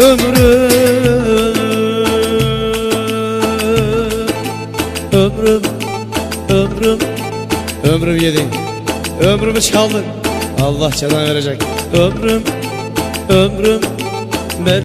ömrüm Ömrüm, ömrüm, ömrüm yedi. Ömrümü çaldın. Allah cezanı verecek. Ömrüm, ömrüm. ben